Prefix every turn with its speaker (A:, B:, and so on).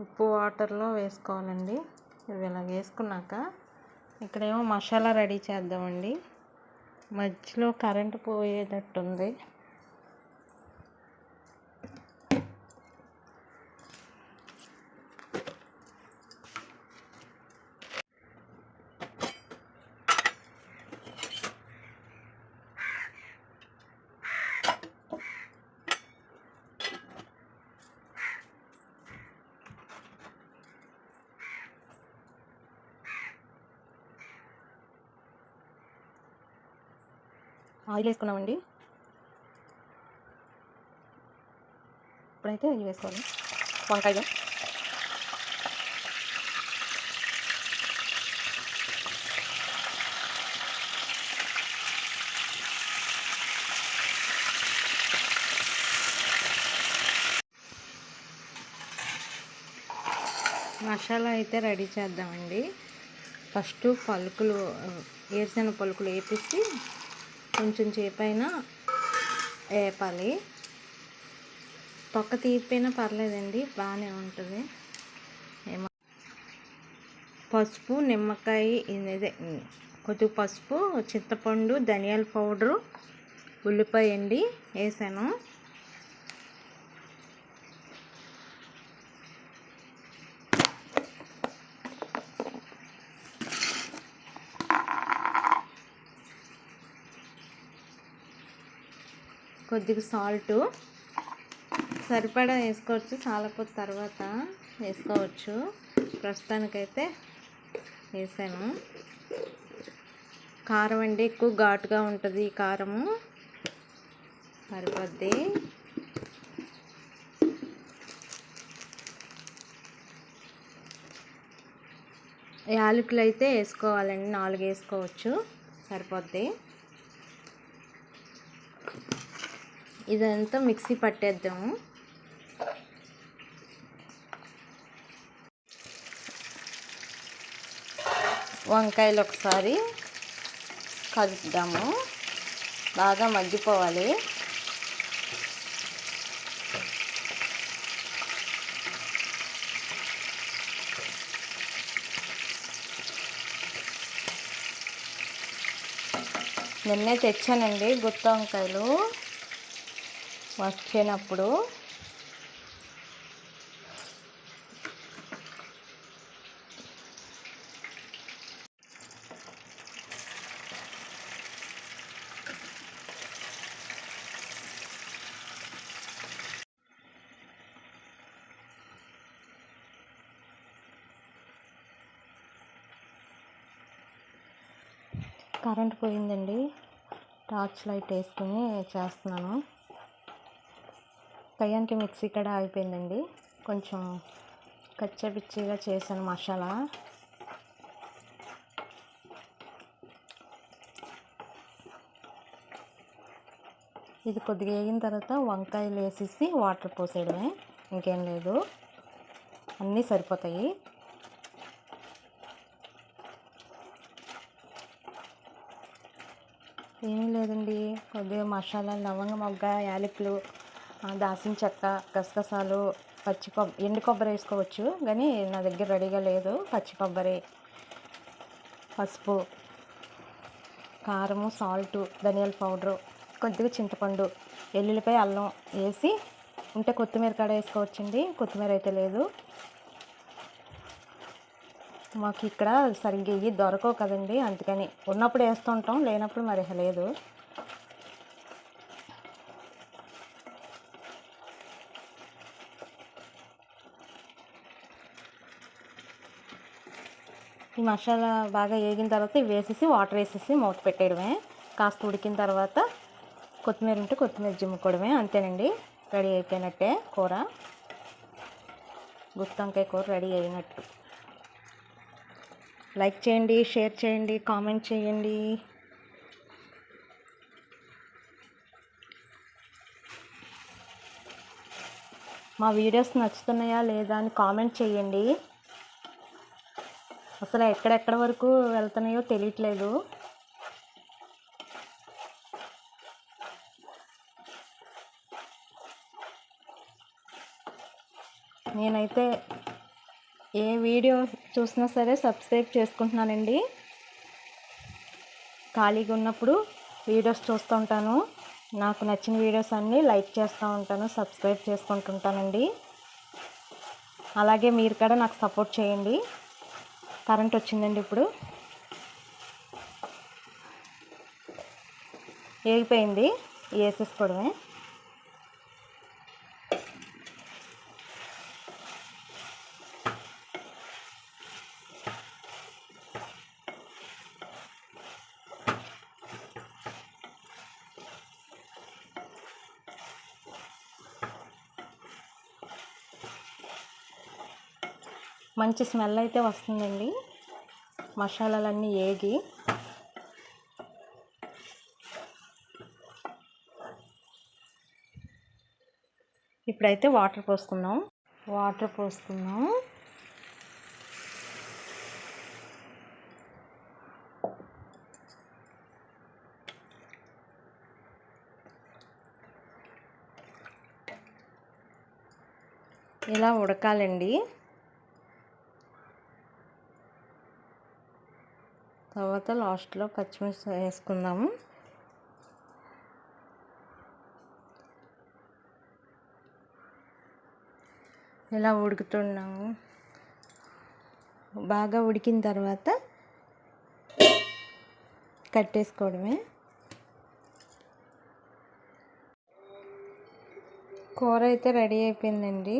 A: ఉప్పు వాటర్లో వేసుకోవాలండి. ఇవి ఇలా వేసుకున్నాక ఇక్కడేమో మసాలా రెడీ చేద్దామండి. మధ్యలో కరెంటు పోయేటట్టుంది. ఆయిల్ వేసుకున్నామండి. ఇప్పుడైతే ఇవి వేసుకోవాలి. వంకాయలు. మసాలా అయితే రెడీ చేద్దామండి. ఫస్ట్ పలుకులు వేరుశెనగ పలుకులు వేపించి కొంచెం సేపైనా వేపాలి. తొక్క తీపిపోయినా పర్లేదండి బాగానే ఉంటుంది. పసుపు నిమ్మకాయ ఇదే కొద్దిగా పసుపు చింతపండు ధనియాల పౌడరు ఉల్లిపాయ అండి వేసాను. కొద్దిగా సాల్ట్ సరిపడా వేసుకోవచ్చు. చాలపోతే తర్వాత వేసుకోవచ్చు. ప్రస్తుతానికైతే వేసాను. కారం అండి ఎక్కువ ఘాటుగా ఉంటుంది ఈ కారము. సరిపోద్ది. యాలకులు అయితే వేసుకోవాలండి. నాలుగు వేసుకోవచ్చు. సరిపోద్ది. ఇదంతా మిక్సీ పట్టేద్దాము. వంకాయలు ఒకసారి కలుపుదాము. బాగా మగ్గిపోవాలి. నిన్నే తెచ్చానండి గుత్త వంకాయలు. వచ్చినప్పుడు కరెంట్ పోయిందండి. టార్చ్ లైట్ వేసుకుని చేస్తున్నాను. టయానికి మిక్సీ కూడా ఆగిపోయిందండి కొంచెం కచ్చపిచ్చిగా చేశాను మసాలా. ఇది కొద్దిగా వేగిన తర్వాత వంకాయలు వేసేసి వాటర్ పోసేయడమే. ఇంకేం లేదు. అన్నీ సరిపోతాయి. ఏమీ లేదండి. కొద్దిగా మసాలా లవంగ మొగ్గ యాలకులు దాసిన చెక్క గసగసాలు పచ్చి కొబ్బరి ఎండు కొబ్బరి వేసుకోవచ్చు కానీ నా దగ్గర రెడీగా లేదు. పచ్చి కొబ్బరి పసుపు కారము సాల్ట్ ధనియాల పౌడరు కొద్దిగా చింతపండు ఎల్లుల్లిపాయ అల్లం వేసి ఉంటే కొత్తిమీర కాడ వేసుకోవచ్చండి. కొత్తిమీర అయితే లేదు. మాకు ఇక్కడ సరిగ్గా ఇవి దొరకవు కదండి. అందుకని ఉన్నప్పుడు వేస్తుంటాం లేనప్పుడు మరి లేదు. ఈ మసాలా బాగా వేగిన తర్వాత ఇవి వేసేసి వాటర్ వేసేసి మూత పెట్టేయడమే. కాస్త ఉడికిన తర్వాత కొత్తిమీర ఉంటే కొత్తిమీర జిమ్ముకోవడమే అంతేనండి. రెడీ అయిపోయినట్టే కూర. గుత్తొంకాయ కూర రెడీ అయినట్టు. లైక్ చేయండి షేర్ చేయండి కామెంట్ చేయండి. మా వీడియోస్ నచ్చుతున్నాయా లేదా అని కామెంట్ చేయండి. అసలు ఎక్కడెక్కడ వరకు వెళ్తున్నాయో తెలియట్లేదు. నేనైతే ఏ వీడియో చూసినా సరే సబ్స్క్రైబ్ చేసుకుంటున్నానండి. ఖాళీగా ఉన్నప్పుడు వీడియోస్ చూస్తూ ఉంటాను. నాకు నచ్చిన వీడియోస్ అన్నీ లైక్ చేస్తూ ఉంటాను సబ్స్క్రైబ్ చేసుకుంటుంటానండి. అలాగే మీరు కూడా నాకు సపోర్ట్ చేయండి. కరెంట్ వచ్చిందండి ఇప్పుడు. ఏగిపోయింది. వేసేసుకోవడమే మంచి స్మెల్ అయితే వస్తుందండి. మసాలాలన్నీ ఏగి ఇప్పుడైతే వాటర్ పోసుకుందాం. వాటర్ పోసుకుందాం. ఇలా ఉడకాలండి. తర్వాత లాస్ట్లో పచ్చిమిర్చి వేసుకుందాము. ఇలా ఉడుకుతున్నాము. బాగా ఉడికిన తర్వాత కట్టేసుకోవడమే. కూర అయితే రెడీ అయిపోయిందండి.